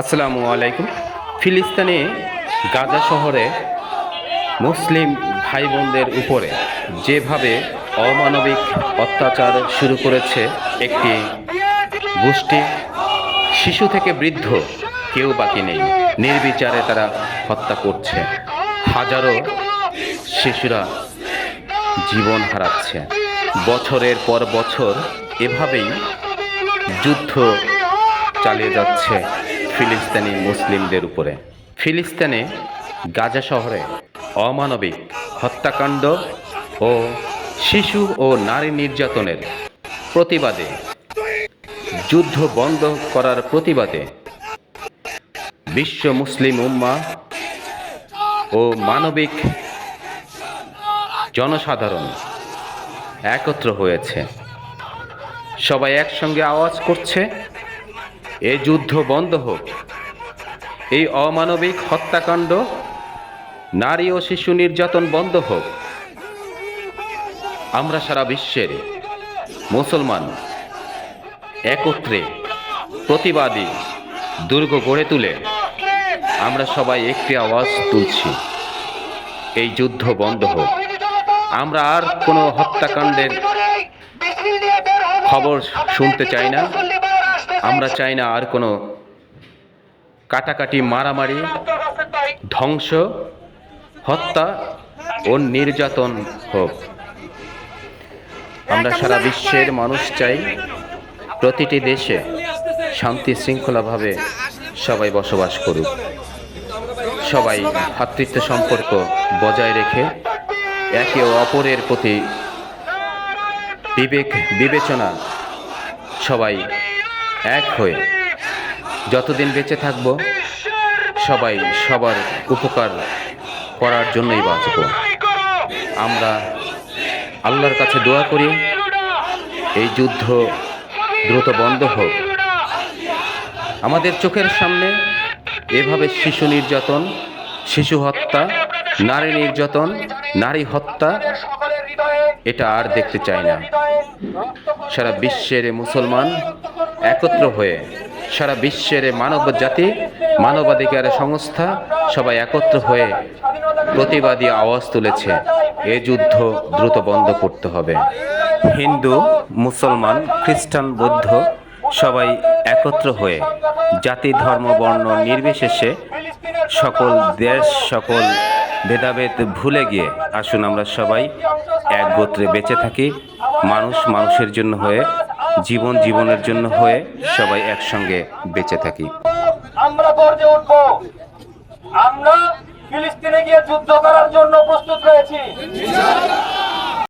আসসালামু আলাইকুম। ফিলিস্তিনে গাজা শহরে মুসলিম ভাই বোনদের উপরে যেভাবে অমানবিক অত্যাচার শুরু করেছে একটি গোষ্ঠী, শিশু থেকে বৃদ্ধ কেউ বাকি নেই। নির্বিচারে তারা হত্যা করছে। হাজারো শিশুরা জীবন হারাচ্ছে। বছরের পর বছর এভাবেই যুদ্ধ চালিয়ে যাচ্ছে। ফিলিস্তিনি মুসলিমদের উপরে। ফিলিস্তিনে গাজা শহরে অমানবিক হত্যাকাণ্ড ও শিশু ও নারী নির্যাতনের প্রতিবাদে, যুদ্ধ বন্ধ করার প্রতিবাদে বিশ্ব মুসলিম উম্মা ও মানবিক জনসাধারণ একত্র হয়েছে। সবাই একসঙ্গে আওয়াজ করছে। এ যুদ্ধ বন্ধ হোক। এই অমানবিক হত্যাকাণ্ড, নারী ও শিশু নির্যাতন বন্ধ হোক। আমরা সারা বিশ্বের মুসলমান একত্রে প্রতিবাদী দুর্গ গড়ে তুলে আমরা সবাই একটি আওয়াজ তুলছি। এই যুদ্ধ বন্ধ হোক। আমরা আর কোনো হত্যাকাণ্ডের খবর শুনতে চাই না। আমরা চাই না আর কোনো কাটাকাটি মারামারি ধ্বংস হত্যা ও নির্যাতন হোক। আমরা সারা বিশ্বের মানুষ চাই প্রতিটি দেশে শান্তি শৃঙ্খলাভাবে সবাই বসবাস করুক। সবাই ভাতৃত্ব সম্পর্ক বজায় রেখে একে অপরের প্রতি বিবেক বিবেচনা সবাই এক হয়ে যতদিন বেঁচে থাকব, সবাই সবার উপকার করার জন্যই বাঁচব। আমরা আল্লাহর কাছে দোয়া করি, এই যুদ্ধ দ্রুত বন্ধ হোক। আমাদের চোখের সামনে এভাবে শিশু নির্যাতন, শিশু হত্যা, নারী নির্যাতন, নারী হত্যা, এটা আর দেখতে চাই না। সারা বিশ্বের মুসলমান একত্র হয়ে সারা বিশ্বের মানব জাতি মানবাধিকার সংস্থা সবাই একত্র হয়ে প্রতিবাদী আওয়াজ তুলেছে। এ যুদ্ধ দ্রুত বন্ধ করতে হবে। হিন্দু, মুসলমান, খ্রিস্টান, বৌদ্ধ সবাই একত্র হয়ে জাতি, ধর্ম, বর্ণ নির্বিশেষে সকল দেশ, সকল ভেদাভেদ ভুলে গিয়ে আসুন আমরা সবাই এক গোত্রে বেঁচে থাকি। মানুষ মানুষের জন্য হয়ে জীবন জীবনের জন্য হয়ে সবাই একসঙ্গে বেঁচে থাকি। আমরা গর্জে উঠব। আমরা ফিলিস্তিনে গিয়ে যুদ্ধ করার জন্য প্রস্তুত রয়েছি।